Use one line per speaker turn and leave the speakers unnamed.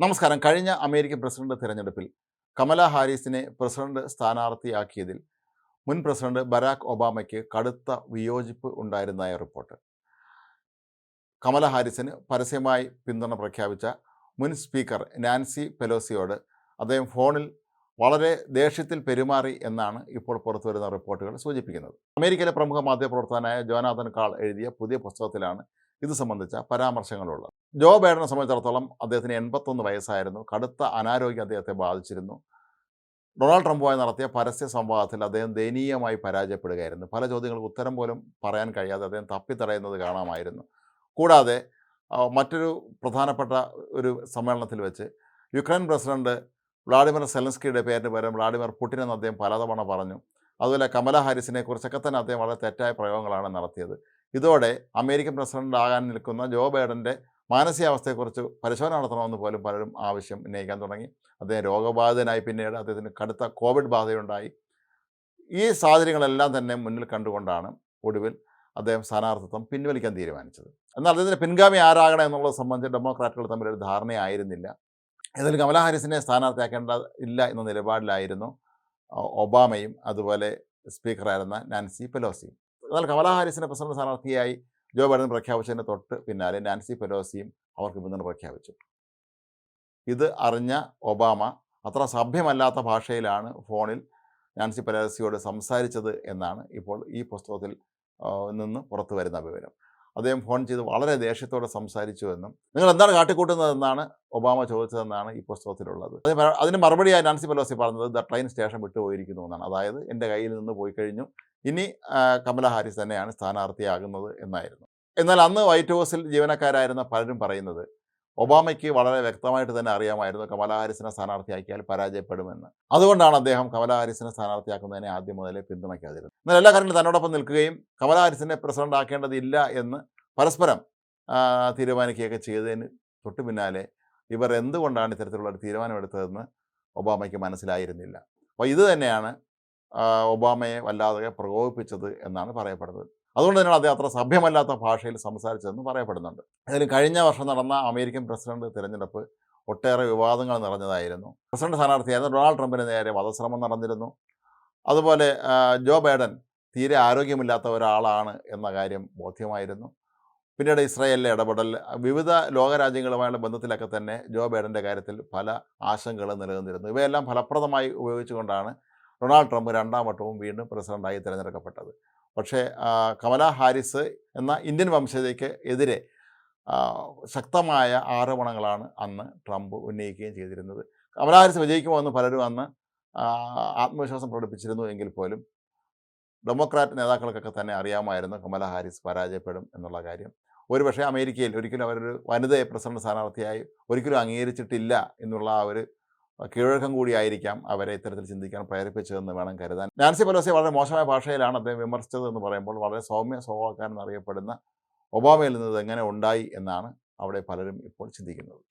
നമസ്കാരം. കഴിഞ്ഞ American president തിരഞ്ഞെടുപ്പിൽ കമല ഹാരിസിനെ പ്രസിഡന്റ് സ്ഥാനാർത്ഥിയാക്കിയതിൽ മുൻ പ്രസിഡന്റ് ബരാക് ഒബാമയ്ക്ക് കടുത്ത വിയോജിപ്പ് ഉണ്ടായിരുന്നതായ റിപ്പോർട്ട്. കമല ഹാരിസിന് പരസ്യമായി പിന്തുണ പ്രഖ്യാപിച്ച മുൻ സ്പീക്കർ നാൻസി പെലോസിയോട് അദ്ദേഹം ഫോണിൽ വളരെ ദേഷ്യത്തിൽ പെരുമാറി എന്നാണ് ഇപ്പോൾ പുറത്തുവരുന്ന റിപ്പോർട്ടുകൾ സൂചിപ്പിക്കുന്നത്. അമേരിക്കയിലെ പ്രമുഖ മാധ്യമപ്രവർത്തകനായ ജോനാഥൻ കാൾ എഴുതിയ പുതിയ പുസ്തകത്തിലാണ് ഇത് സംബന്ധിച്ച പരാമർശങ്ങളുള്ളത്. ജോ ബൈഡനെ സംബന്ധിച്ചിടത്തോളം അദ്ദേഹത്തിന് എൺപത്തൊന്ന് വയസ്സായിരുന്നു. കടുത്ത അനാരോഗ്യം അദ്ദേഹത്തെ ബാധിച്ചിരുന്നു. ഡൊണാൾഡ് ട്രംപുമായി നടത്തിയ പരസ്യ സംവാദത്തിൽ അദ്ദേഹം ദയനീയമായി പരാജയപ്പെടുകയായിരുന്നു. പല ചോദ്യങ്ങൾക്ക് ഉത്തരം പോലും പറയാൻ കഴിയാതെ അദ്ദേഹം തപ്പിത്തടയുന്നത് കാണാമായിരുന്നു. കൂടാതെ മറ്റൊരു പ്രധാനപ്പെട്ട ഒരു സമ്മേളനത്തിൽ വെച്ച് യുക്രൈൻ പ്രസിഡന്റ് വ്ളാഡിമിർ സെലൻസ്കിയുടെ പേരിന് പകരം വ്ളാഡിമിർ പുടിൻ എന്ന് അദ്ദേഹം പലതവണ പറഞ്ഞു. അതുപോലെ കമല ഹാരിസിനെ കുറിച്ചൊക്കെ തന്നെ അദ്ദേഹം വളരെ തെറ്റായ പ്രയോഗങ്ങളാണ് നടത്തിയത്. ഇതോടെ അമേരിക്കൻ പ്രസിഡന്റ് ആകാൻ നിൽക്കുന്ന ജോ ബൈഡന്റെ മാനസികാവസ്ഥയെക്കുറിച്ച് പരിശോധന നടത്തണമെന്ന് പോലും പലരും ആവശ്യം ഉന്നയിക്കാൻ തുടങ്ങി. അദ്ദേഹം രോഗബാധിതനായി പിന്നീട് അദ്ദേഹത്തിന് കടുത്ത കോവിഡ് ബാധയുണ്ടായി. ഈ സാഹചര്യങ്ങളെല്ലാം തന്നെ മുന്നിൽ കണ്ടുകൊണ്ടാണ് ഒടുവിൽ അദ്ദേഹം സ്ഥാനാർത്ഥിത്വം പിൻവലിക്കാൻ തീരുമാനിച്ചത്. എന്നാൽ അദ്ദേഹത്തിന്റെ പിൻഗാമി ആരാകണം എന്നുള്ളത് സംബന്ധിച്ച് ഡെമോക്രാറ്റുകൾ തമ്മിലൊരു ധാരണയായിരുന്നില്ല. ഇതിൽ കമലാ ഹാരിസിനെ സ്ഥാനാർത്ഥിയാക്കേണ്ട ഇല്ല എന്ന നിലപാടിലായിരുന്നു ഒബാമയും അതുപോലെ സ്പീക്കറായിരുന്ന നാൻസി പെലോസിയും. എന്നാൽ കമലാ ഹാരിസിനെ പ്രസിഡന്റ് സ്ഥാനാർത്ഥിയായി ജോ ബൈഡൻ പ്രഖ്യാപിച്ചതിന് തൊട്ട് പിന്നാലെ നാൻസി പെലോസിയും അവർക്ക് പിന്തുണ പ്രഖ്യാപിച്ചു. ഇത് അറിഞ്ഞ ഒബാമ അത്ര സഭ്യമല്ലാത്ത ഭാഷയിലാണ് ഫോണിൽ നാൻസി പെലോസിയോട് സംസാരിച്ചത് എന്നാണ് ഇപ്പോൾ ഈ പുസ്തകത്തിൽ നിന്ന് പുറത്തു വരുന്ന വിവരം. അദ്ദേഹം ഫോൺ ചെയ്ത് വളരെ ദേഷ്യത്തോടെ സംസാരിച്ചു എന്നും നിങ്ങൾ എന്താണ് കാട്ടിക്കൂട്ടുന്നതെന്നാണ് ഒബാമ ചോദിച്ചതെന്നാണ് ഈ പുസ്തകത്തിലുള്ളത്? അതിന് മറുപടിയായി നാൻസി പെലോസി പറഞ്ഞത് ദ ട്രെയിൻ സ്റ്റേഷൻ വിട്ടുപോയിരിക്കുന്നു എന്നാണ്. അതായത് എന്റെ കയ്യിൽ നിന്ന് പോയി കഴിഞ്ഞു. ഇനി കമല ഹാരിസ് തന്നെയാണ് സ്ഥാനാർത്ഥിയാകുന്നത് എന്നായിരുന്നു. എന്നാൽ അന്ന് വൈറ്റ് ഹൗസിൽ ജീവനക്കാരായിരുന്ന പലരും പറയുന്നത് ഒബാമയ്ക്ക് വളരെ വ്യക്തമായിട്ട് തന്നെ അറിയാമായിരുന്നു കമല ഹാരിസിനെ സ്ഥാനാർത്ഥിയാക്കിയാൽ പരാജയപ്പെടുമെന്ന്. അതുകൊണ്ടാണ് അദ്ദേഹം കമല ഹാരിസിനെ സ്ഥാനാർത്ഥിയാക്കുന്നതിനെ ആദ്യം മുതലേ പിന്തുണയ്ക്കാതിരുന്നത്. എന്നാൽ എല്ലാ കാര്യങ്ങളും തന്നോടൊപ്പം നിൽക്കുകയും കമല ഹാരിസിനെ പ്രസിഡന്റ് ആക്കേണ്ടതില്ല എന്ന് പരസ്പരം തീരുമാനിക്കുകയൊക്കെ ചെയ്തതിന് തൊട്ടു പിന്നാലെ ഇവർ എന്തുകൊണ്ടാണ് ഇത്തരത്തിലുള്ള ഒരു തീരുമാനമെടുത്തതെന്ന് ഒബാമയ്ക്ക് മനസ്സിലായിരുന്നില്ല. അപ്പോൾ ഇത് തന്നെയാണ് ഒബാമയെ വല്ലാതെ പ്രകോപിപ്പിച്ചത് എന്നാണ് പറയപ്പെടുന്നത്. അതുകൊണ്ട് തന്നെയാണ് അദ്ദേഹം അത്ര സഭ്യമല്ലാത്ത ഭാഷയിൽ സംസാരിച്ചതെന്ന് പറയപ്പെടുന്നുണ്ട്. അതിൽ കഴിഞ്ഞ വർഷം നടന്ന അമേരിക്കൻ പ്രസിഡന്റ് തിരഞ്ഞെടുപ്പ് ഒട്ടേറെ വിവാദങ്ങൾ നിറഞ്ഞതായിരുന്നു. പ്രസിഡന്റ് സ്ഥാനാർത്ഥിയായിരുന്ന ഡൊണാൾഡ് ട്രംപിന് നേരെ വധശ്രമം നടന്നിരുന്നു. അതുപോലെ ജോ ബൈഡൻ തീരെ ആരോഗ്യമില്ലാത്ത ഒരാളാണ് എന്ന കാര്യം ബോധ്യമായിരുന്നു. പിന്നീട് ഇസ്രായേലിലെ ഇടപെടൽ വിവിധ ലോകരാജ്യങ്ങളുമായുള്ള ബന്ധത്തിലൊക്കെ തന്നെ ജോ ബൈഡന്റെ കാര്യത്തിൽ പല ആശങ്കകളും നിലനിന്നിരുന്നു. ഇവയെല്ലാം ഫലപ്രദമായി ഉപയോഗിച്ചുകൊണ്ടാണ് ഡൊണാൾഡ് ട്രംപ് രണ്ടാം വട്ടവും വീണ്ടും പ്രസിഡന്റായി തിരഞ്ഞെടുക്കപ്പെട്ടത്. പക്ഷേ കമല ഹാരിസ് എന്ന ഇന്ത്യൻ വംശജയ്ക്ക് എതിരെ ശക്തമായ ആരോപണങ്ങളാണ് അന്ന് ട്രംപ് ഉന്നയിക്കുകയും ചെയ്തിരുന്നത്. കമല ഹാരിസ് വിജയിക്കുമോ എന്ന് പലരും അന്ന് ആത്മവിശ്വാസം പ്രകടിപ്പിച്ചിരുന്നു എങ്കിൽ പോലും ഡെമോക്രാറ്റ് നേതാക്കൾക്കൊക്കെ തന്നെ അറിയാമായിരുന്നു കമല ഹാരിസ് പരാജയപ്പെടും എന്നുള്ള കാര്യം. ഒരുപക്ഷെ അമേരിക്കയിൽ ഒരിക്കലും അവരൊരു വനിതയെ പ്രസിഡന്റ് സ്ഥാനാർത്ഥിയായി ഒരിക്കലും അംഗീകരിച്ചിട്ടില്ല എന്നുള്ള ആ ഒരു കീഴ്വഴക്കം കൂടിയായിരിക്കാം അവരെ ഇത്തരത്തിൽ ചിന്തിക്കാൻ പ്രേരിപ്പിച്ചതെന്ന് വേണം കരുതാൻ. നാൻസി പെലോസി വളരെ മോശമായ ഭാഷയിലാണ് അദ്ദേഹം വിമർശിച്ചത് എന്ന് പറയുമ്പോൾ വളരെ സൗമ്യ സ്വഭാവക്കാരൻ അറിയപ്പെടുന്ന ഒബാമയിൽ നിന്ന് എങ്ങനെ ഉണ്ടായി എന്നാണ് അവിടെ പലരും ഇപ്പോൾ ചിന്തിക്കുന്നത്.